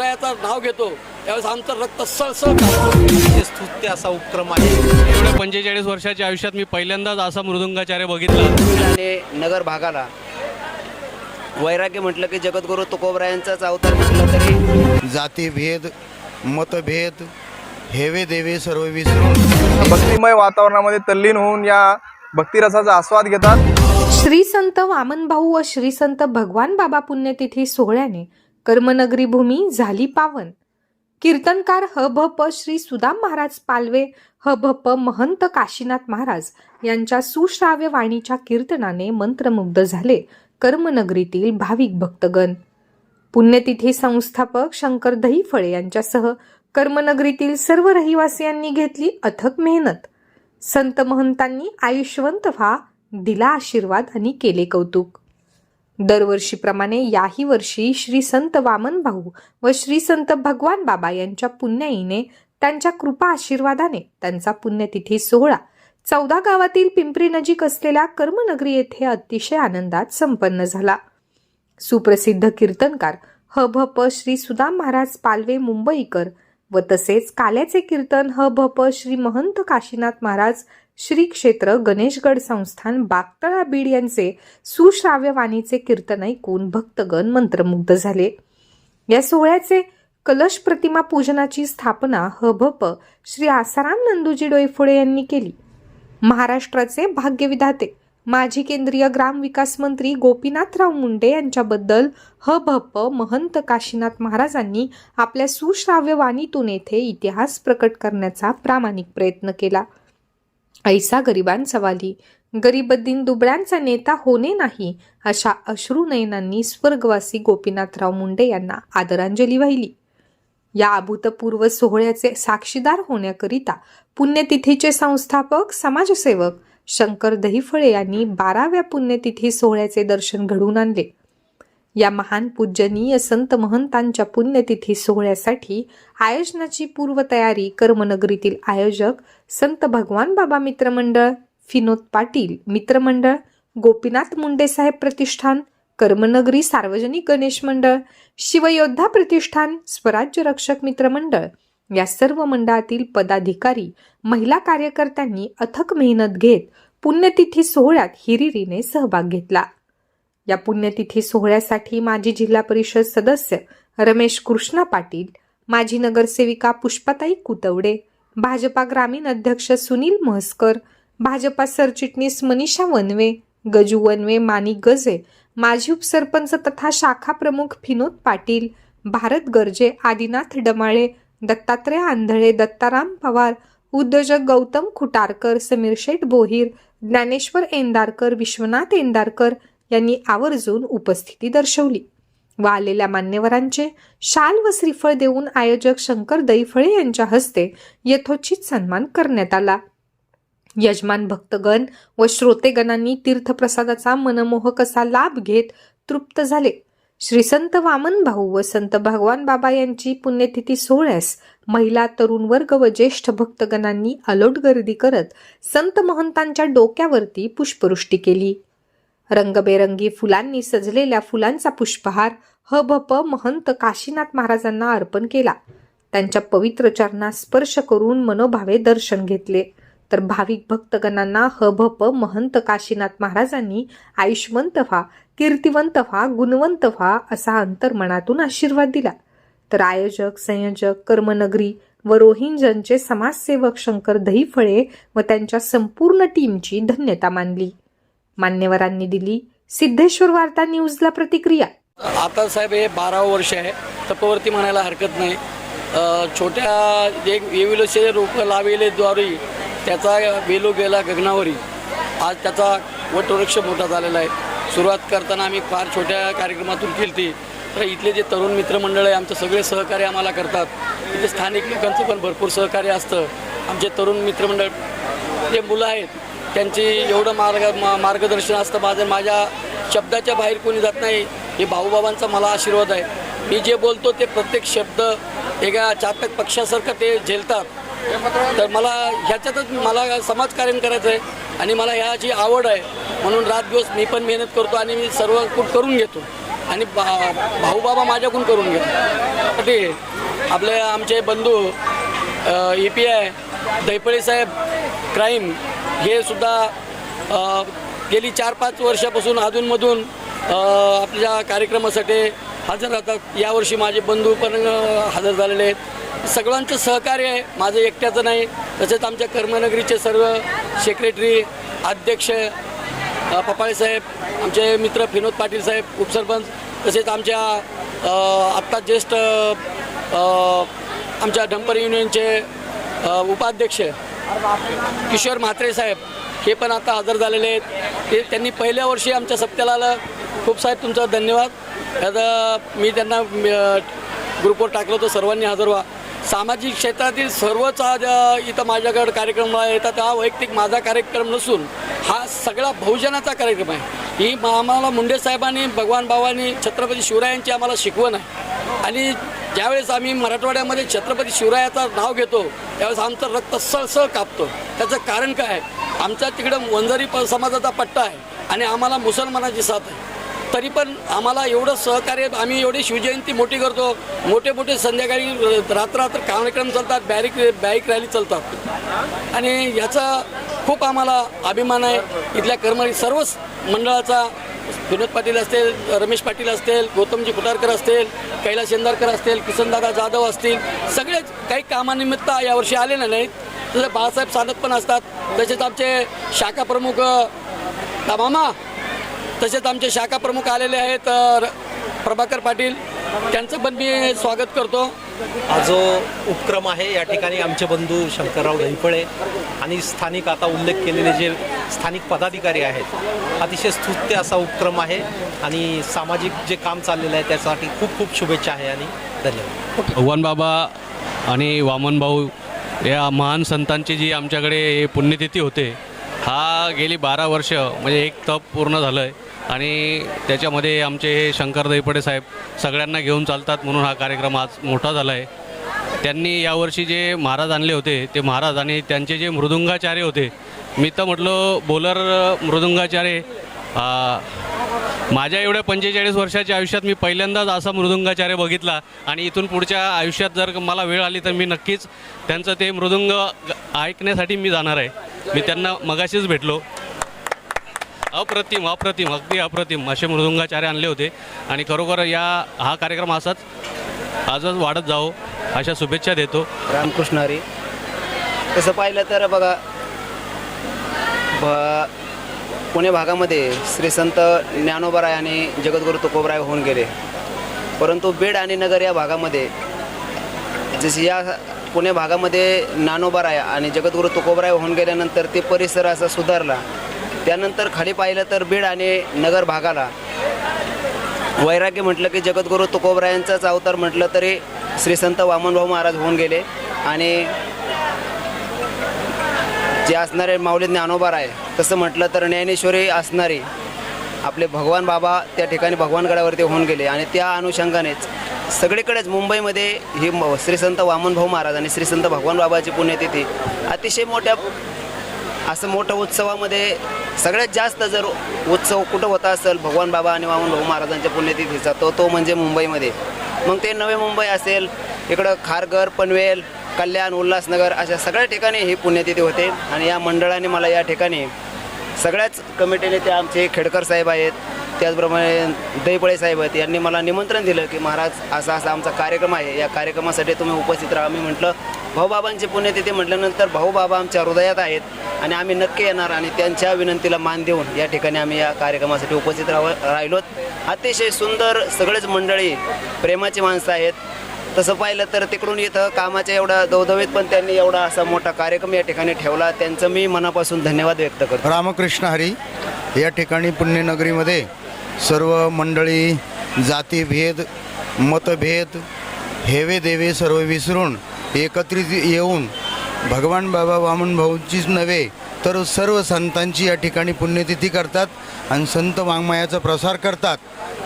शिवरायाचं नाव घेतो. त्यावेळेस आमचं रक्त सळसळ. स्तुत्य असा उपक्रम आहे. एवढ्या पंचेचाळीस वर्षाच्या आयुष्यात मी पहिल्यांदाच असा मृदुंगाचार्य बघितला. नगर भागाला वैराग्य म्हटलं की जगद्गुरू तुकोबरायांचाच अवतार म्हटलं तरी जातीभेद मतभेद हेवे देवे सर्व विसरून. भक्तिमय वातावरणामध्ये तल्लीन होऊन या भक्तिरसाचा आस्वाद घेतात. श्री संत वामनभाऊ व श्री संत भगवान बाबा पुण्यतिथी सोहळ्याने कर्मनगरी भूमी झाली पावन. कीर्तनकार ह भ प श्री सुदाम महाराज पालवे ह भ प महंत काशीनाथ महाराज यांच्या सुश्राव्य वाणीच्या कीर्तनाने मंत्रमुग्ध झाले कर्मनगरीतील भाविक भक्तगण. पुण्यतिथी संस्थापक शंकर दहीफळे यांच्यासह कर्मनगरीतील सर्व रहिवासियांनी घेतली अथक मेहनत. संत महंतांनी आयुष्यवंत व्हा दिला आशीर्वाद आणि केले कौतुक. दरवर्षीप्रमाणे याही वर्षी श्री संत वामन भाऊ व श्री संत भगवान बाबा यांच्या पुण्याईने त्यांच्या कृपा आशीर्वादाने त्यांचा पुण्यतिथी सोहळा चौदा गावातील पिंपरी नजीक असलेल्या कर्मनगरी येथे अतिशय आनंदात संपन्न झाला. सुप्रसिद्ध कीर्तनकार ह भ प श्री सुदाम महाराज पालवे मुंबईकर व तसेच काल्याचे कीर्तन ह भ प श्री महंत काशीनाथ महाराज श्री क्षेत्र गणेशगड संस्थान बागतळा बीड यांचे सुश्राव्य वाणीचे कीर्तन ऐकून भक्तगण मंत्रमुग्ध झाले. या सोहळ्याचे कलश प्रतिमा पूजनाची स्थापना ह श्री आसाराम नंदूजी डोईफोडे यांनी केली. महाराष्ट्राचे भाग्यविधाते माजी केंद्रीय ग्रामविकास मंत्री गोपीनाथराव मुंडे यांच्याबद्दल ह महंत काशीनाथ महाराजांनी आपल्या सुश्राव्य वाणीतून येथे इतिहास प्रकट करण्याचा प्रामाणिक प्रयत्न केला. ऐसा गरिबांसवाली गरीबद्दीन दुबळ्यांचा नेता होणे नाही अशा अश्रू नयनांनी स्वर्गवासी गोपीनाथराव मुंडे यांना आदरांजली वाहिली. या अभूतपूर्व सोहळ्याचे साक्षीदार होण्याकरिता पुण्यतिथीचे संस्थापक समाजसेवक शंकर दहिफळे यांनी बाराव्या पुण्यतिथी सोहळ्याचे दर्शन घडवून आणले. या महान पूजनीय संत महंतांच्या पुण्यतिथी सोहळ्यासाठी आयोजनाची पूर्वतयारी कर्मनगरीतील आयोजक संत भगवान बाबा मित्रमंडळ फिनोद पाटील मित्रमंडळ गोपीनाथ मुंडे साहेब प्रतिष्ठान कर्मनगरी सार्वजनिक गणेश मंडळ शिवयोद्धा प्रतिष्ठान स्वराज्य रक्षक मित्रमंडळ. या सर्व मंडळातील पदाधिकारी महिला कार्यकर्त्यांनी अथक मेहनत घेत पुण्यतिथी सोहळ्यात हिरिरीने सहभाग घेतला. या पुण्यतिथी सोहळ्यासाठी माजी जिल्हा परिषद सदस्य रमेश कृष्णा पाटील माजी नगरसेविका पुष्पाताई कुतवडे भाजपा ग्रामीण अध्यक्ष सुनील म्हसकर भाजपा सरचिटणीस मनीषा वनवे गजू वनवे मानी गजे माजी उपसरपंच तथा शाखा प्रमुख फिनोद पाटील भारत गर्जे आदिनाथ डमाळे दत्तात्रय आंधळे दत्ताराम पवार उद्योजक गौतम खुटारकर समीर शेठ बोहीर ज्ञानेश्वर एंदारकर विश्वनाथ एंदारकर यांनी आवर्जून उपस्थिती दर्शवली. व आलेल्या मान्यवरांचे शाल व श्रीफळ देऊन आयोजक शंकर दैफळे यांच्या हस्ते यथोचित सन्मान करण्यात आला. यजमान भक्तगण व श्रोतेगणांनी तीर्थप्रसादाचा मनमोहक असा लाभ घेत तृप्त झाले. श्री संत वामन भाऊ व संत भगवान बाबा यांची पुण्यतिथी सोहळ्यास महिला तरुण वर्ग व ज्येष्ठ भक्तगणांनी अलोट गर्दी करत संत महंतांच्या डोक्यावरती पुष्पवृष्टी केली. रंगबेरंगी फुलांनी सजलेल्या फुलांचा पुष्पहार ह भ प महंत काशीनाथ महाराजांना अर्पण केला. त्यांच्या पवित्र चरणास स्पर्श करून मनोभावे दर्शन घेतले. तर भाविक भक्तगणांना ह भ प महंत काशीनाथ महाराजांनी आयुष्यवंत व्हा कीर्तिवंत व्हा गुणवंत व्हा असा अंतर्मनातून आशीर्वाद दिला. तर आयोजक संयोजक कर्मनगरी व रोहिंजनचे समाजसेवक शंकर दहीफळे व त्यांच्या संपूर्ण टीमची धन्यता मानली. मान्यवरांनी दिली. सिद्धेश्वर वार्ता न्यूजला प्रतिक्रिया. आता साहेब हे बारावं वर्ष आहे. तपवर्ती म्हणायला हरकत नाही. अ, छोट्या एक वेविलोचे रोपं लावेले द्वारे त्याचा वेलो गेला गगनावरी. आज त्याचा वटवृक्ष मोठा झालेला आहे. सुरुवात करताना आम्ही फार छोट्या कार्यक्रमातून केली ती तर इथले जे तरुण मित्रमंडळ आहे आमचं सगळे सहकार्य आम्हाला करतात. इथे स्थानिक लोकांचं पण भरपूर सहकार्य असतं. आमचे तरुण मित्रमंडळ जे मुलं आहेत त्यांची एवढं मार्ग मा- मार्गदर्शन असतं. माझं माझ्या शब्दाच्या बाहेर कोणी जात नाही. हे भाऊबाबांचा मला आशीर्वाद आहे. मी जे बोलतो ते प्रत्येक शब्द एका चातक पक्षासारखं ते झेलतात. तर मला ह्याच्यातच मला समाजकार्य करायचं आहे आणि मला ह्याची आवड आहे. म्हणून रात दिवस मी पण मेहनत करतो आणि मी सर्व करून घेतो. आणि बा भाऊबाबा माझ्याकडून करून घेतो. ते आपले आमचे बंधू ई पी आय दैपळे साहेब क्राईम हे सुद्धा गेली चार पाच वर्षापासून अधूनमधून आपल्या कार्यक्रमासाठी हजर राहतात. यावर्षी माझे बंधू पण हजर झालेले आहेत. सगळ्यांचं सहकार्य आहे. माझं एकट्याचं नाही. तसेच आमच्या कर्मनगरीचे सर्व सेक्रेटरी अध्यक्ष अ, पपाळे साहेब आमचे मित्र विनोद पाटील साहेब उपसरपंच तसेच आमच्या आत्ता ज्येष्ठ आमच्या डंपर युनियनचे उपाध्यक्ष किशोर म्हात्रे साहेब हे पण आता हजर झालेले आहेत. ते त्यांनी पहिल्या वर्षी आमच्या सप्त्याला आलं. खूप साहेब तुमचा धन्यवाद. आता मी त्यांना ग्रुपवर टाकलं होतं. सर्वांनी हजर व्हा. सामाजिक क्षेत्रातील सर्वच आज इथं माझ्याकडं कार्यक्रम येतात हा वैयक्तिक माझा कार्यक्रम नसून हा सगळा बहुजनाचा कार्यक्रम आहे. ही आम्हाला मुंडे साहेबांनी भगवान बाबांनी छत्रपती शिवरायांची आम्हाला शिकवण आहे. आणि ज्यावेळेस आम्ही मराठवाड्यामध्ये छत्रपती शिवरायाचं नाव घेतो त्यावेळेस आमचं रक्त सळसळ कापतो. त्याचं कारण काय आहे? आमच्या तिकडं वंजारी प समाजाचा पट्टा आहे आणि आम्हाला मुसलमानाची साथ आहे. तरी पण आम्हाला एवढं सहकार्य आम्ही एवढी शिवजयंती मोठी करतो. मोठे मोठे संध्याकाळी रात्र कार्यक्रम चालतात बॅरिक बाईक रॅली चालतात. आणि याचा खूप आम्हाला अभिमान आहे. इथल्या कर्मचारी सर्वच मंडळाचा विनोद पाटील असतील रमेश पाटील असतील गौतमजी फुटारकर असतील कैलास शेंदारकर असतील किसनदादा जाधव असतील सगळेच काही कामानिमित्त यावर्षी आलेले नाहीत. तसे बाळासाहेब सानप पण असतात. तसेच आमचे शाखा प्रमुख मामा. तसेच आमचे शाखा प्रमुख आलेले आहेत र- प्रभाकर पाटील. त्यांचं पण मी स्वागत करतो. हा जो उपक्रम आहे या ठिकाणी आमचे बंधू शंकरराव धैपळे आणि स्थानिक आता उल्लेख केलेले जे स्थानिक पदाधिकारी आहेत अतिशय स्तुत्य असा उपक्रम आहे आणि सामाजिक जे काम चाललेलं आहे त्यासाठी खूप खूप शुभेच्छा आहे आणि धन्यवाद. भगवान बाबा आणि वामन भाऊ या महान संतांची जी आमच्याकडे पुण्यतिथी होते हा गेली बारा वर्ष म्हणजे एक तप पूर्ण झालं आहे आणि त्याच्यामध्ये आमचे हे शंकर दहीपडे साहेब सगळ्यांना घेऊन चालतात म्हणून हा कार्यक्रम आज मोठा झाला आहे. त्यांनी यावर्षी जे महाराज आणले होते ते महाराज आणि त्यांचे जे मृदुंगाचार्य होते मी तर म्हटलो बोलर मृदुंगाचार्य माझ्या एवढ्या पंचेचाळीस वर्षाच्या आयुष्यात मी पहिल्यांदाच असा मृदुंगाचार्य बघितला आणि इथून पुढच्या आयुष्यात जर मला वेळ आली तर मी नक्कीच त्यांचं ते मृदुंग ऐकण्यासाठी मी जाणार आहे. मी त्यांना मगाशीच भेटलो. अप्रतिम अप्रतिम अगदी अप्रतिम. असे मृदुंगाचार्य आणले होते. आणि खरोखर या हा कार्यक्रम असाच आजच वाढत जावो अशा शुभेच्छा देतो. रामकृष्ण हरी. तसं पाहिलं तर बघा भ पुणे भागामध्ये श्री संत ज्ञानोबराय आणि जगद्गुरू तुकोबराय होऊन गेले. परंतु बीड आणि नगर या भागामध्ये जसे या पुणे भागामध्ये ज्ञानोबराय आणि जगद्गुरू तुकोबराय होऊन गेल्यानंतर ते परिसर असा सुधारला. त्यानंतर खाली पाहिलं तर बीड आणि नगर भागाला. वैराग्य म्हटलं की जगद्गुरू तुकोबरायांचाच अवतार म्हटलं तरी श्री संत वामनभाऊ महाराज होऊन गेले. आणि जे असणारे माऊली ज्ञानोबार आहे तसं म्हटलं तर ज्ञानेश्वरी असणारे आपले भगवान बाबा त्या ठिकाणी भगवानगडावरती होऊन गेले. आणि त्या अनुषंगानेच सगळीकडेच मुंबईमध्ये ही म- वामनभाऊ महाराज आणि श्रीसंत भगवान बाबाची पुण्यतिथी अतिशय मोठ्या असं मोठं उत्सवामध्ये सगळ्यात जास्त जर उत्सव कुठं होता असेल भगवान बाबा आणि वामन भाऊ महाराजांच्या पुण्यतिथीचा तो तो म्हणजे मुंबईमध्ये. मग ते नवे मुंबई असेल इकडं खारघर पनवेल कल्याण उल्हासनगर अशा सगळ्या ठिकाणी ही पुण्यतिथी होते. आणि या मंडळाने मला या ठिकाणी सगळ्याच कमिटीने ते आमचे खेडकर साहेब आहेत त्याचप्रमाणे दहीपळे साहेब आहेत यांनी मला निमंत्रण दिलं की महाराज असा असा आमचा कार्यक्रम आहे. या कार्यक्रमासाठी तुम्ही उपस्थित राहा. मी म्हटलं भाऊबाबांची पुण्यतिथी म्हटल्यानंतर भाऊबाबा आमच्या हृदयात आहेत आणि आम्ही नक्की येणार आणि त्यांच्या विनंतीला मान देऊन या ठिकाणी आम्ही या कार्यक्रमासाठी उपस्थित राह राहिलोत. अतिशय सुंदर सगळेच मंडळी प्रेमाची माणसं आहेत. तसं पाहिलं तर तिकडून इथं कामाच्या एवढा दवदवीत पण त्यांनी एवढा असा मोठा कार्यक्रम या ठिकाणी ठेवला. त्यांचं मी मनापासून धन्यवाद व्यक्त करतो. रामकृष्ण हरी या ठिकाणी पुण्यनगरीमध्ये सर्व मंडळी जातीभेद मतभेद हेवे देवे सर्व विसरून एकत्रित येऊन भगवान बाबा वामन भाऊंचीच नव्हे तर सर्व संतांची या ठिकाणी पुण्यतिथी करतात आणि संत वाङ्मयाचा प्रसार करतात.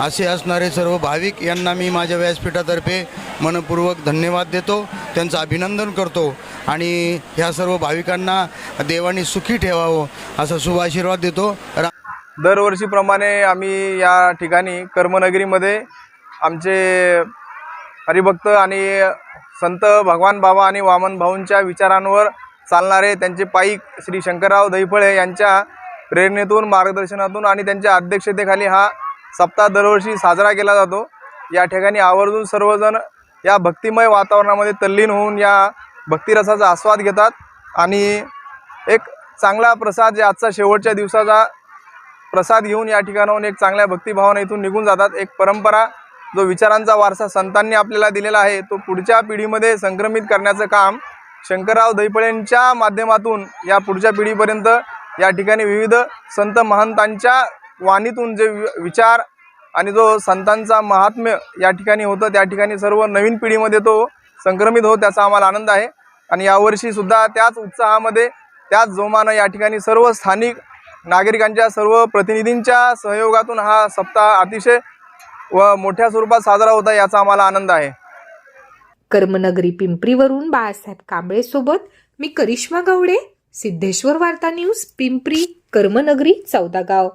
असे असणारे सर्व भाविक यांना मी माझ्या व्यासपीठातर्फे मनपूर्वक धन्यवाद देतो त्यांचं अभिनंदन करतो आणि ह्या सर्व भाविकांना देवाने सुखी ठेवावं असा शुभ आशीर्वाद देतो. रा दरवर्षीप्रमाणे आम्ही या ठिकाणी कर्मनगरीमध्ये आमचे हरिभक्त आणि संत भगवान बाबा आणि वामन भाऊंच्या विचारांवर चालणारे त्यांचे पाईक श्री शंकरराव दैफळे यांच्या प्रेरणेतून मार्गदर्शनातून आणि त्यांच्या अध्यक्षतेखाली हा सप्ताह दरवर्षी साजरा केला जातो. या ठिकाणी आवर्जून सर्वजण या भक्तिमय वातावरणामध्ये तल्लीन होऊन या भक्तिरसाचा आस्वाद घेतात आणि एक चांगला प्रसाद जे आजचा शेवटच्या दिवसाचा प्रसाद घेऊन या ठिकाणाहून एक चांगल्या भक्तिभावना इथून निघून जातात. एक परंपरा जो विचारांचा वारसा संतांनी आपल्याला दिलेला आहे तो पुढच्या पिढीमध्ये संक्रमित करण्याचं काम शंकरराव दैपळेंच्या माध्यमातून या पुढच्या पिढीपर्यंत या ठिकाणी विविध संत महंतांच्या वाणीतून जे वि- विचार आणि जो संतांचा महात्म्य या ठिकाणी होतं त्या ठिकाणी सर्व नवीन पिढीमध्ये तो संक्रमित हो त्याचा आम्हाला आनंद आहे. आणि यावर्षीसुद्धा त्याच उत्साहामध्ये त्याच जोमानं या ठिकाणी सर्व स्थानिक नागरिकांच्या सर्व प्रतिनिधींच्या सहयोगातून हा सप्ताह अतिशय व मोठ्या स्वरूपात साजरा होता याचा आम्हाला आनंद आहे. कर्मनगरी पिंपरीवरून बाळासाहेब कांबळे सोबत मी करिश्मा गावडे सिद्धेश्वर वार्ता न्यूज पिंपरी कर्मनगरी चौदागाव